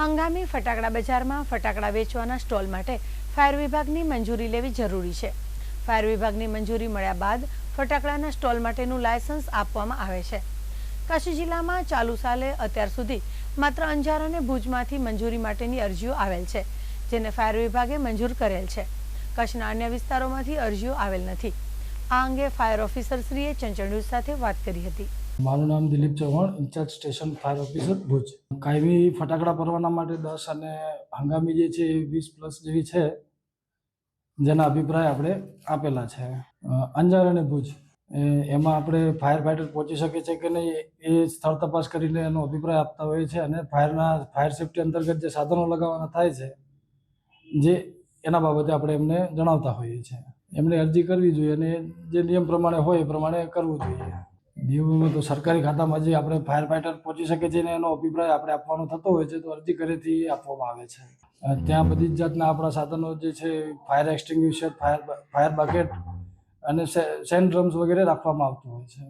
હંગામી ફટાકડા બજારમાં ફટાકડા વેચવાના સ્ટોલ માટે ફાયર વિભાગની મંજૂરી લેવી જરૂરી છે. ફાયર વિભાગની મંજૂરી મળ્યા બાદ ફટાકડાના સ્ટોલ માટેનું લાયસન્સ આપવામાં આવે છે. કચ્છ જિલ્લામાં ચાલુ સાલે અત્યાર સુધી માત્ર અંજાર અને ભુજમાંથી મંજૂરી માટેની અરજીઓ આવેલ છે, જેને ફાયર વિભાગે મંજૂર કરેલ છે. કચ્છના અન્ય વિસ્તારોમાંથી અરજીઓ આવેલ નથી. આ અંગે ફાયર ઓફિસરશ્રીએ ચંચળ ન્યૂઝ સાથે વાત કરી હતી. મારું નામ Dilip Chauhan, in-charge station fire officer Bhuj. કાયમી ફટાકડા પરવાના માટે દસ અને હંગામી જે છે એ વીસ પ્લસ જેવી છે, જેના અભિપ્રાય આપણે આપેલા છે. અંજાર અને ભુજ. એમાં આપણે ફાયર ફાઇટર પહોંચી શકે છે કે નહીં એ સ્થળ તપાસ કરીને એનો અભિપ્રાય આપતા હોઈએ છીએ અને ફાયરના, ફાયર સેફ્ટી અંતર્ગત જે સાધનો લગાવવાના થાય છે, જે એના બાબતે આપણે એમને જણાવતા હોઈએ છીએ. એમને અરજી કરવી જોઈએ અને જે નિયમ પ્રમાણે હોય એ પ્રમાણે કરવું જોઈએ. નિયમોમાં તો સરકારી ખાતામાં જે આપણે ફાયર ફાઇટર પહોંચી શકે છે ને એનો અભિપ્રાય આપણે આપવાનો થતો હોય છે, તો અરજી કરેથી આપવામાં આવે છે. ત્યાં બધી જ જાતના આપણા સાધનો જે છે fire extinguisher fire fire bucket અને સેન્ડ ડ્રમ્સ વગેરે રાખવામાં આવતું હોય છે.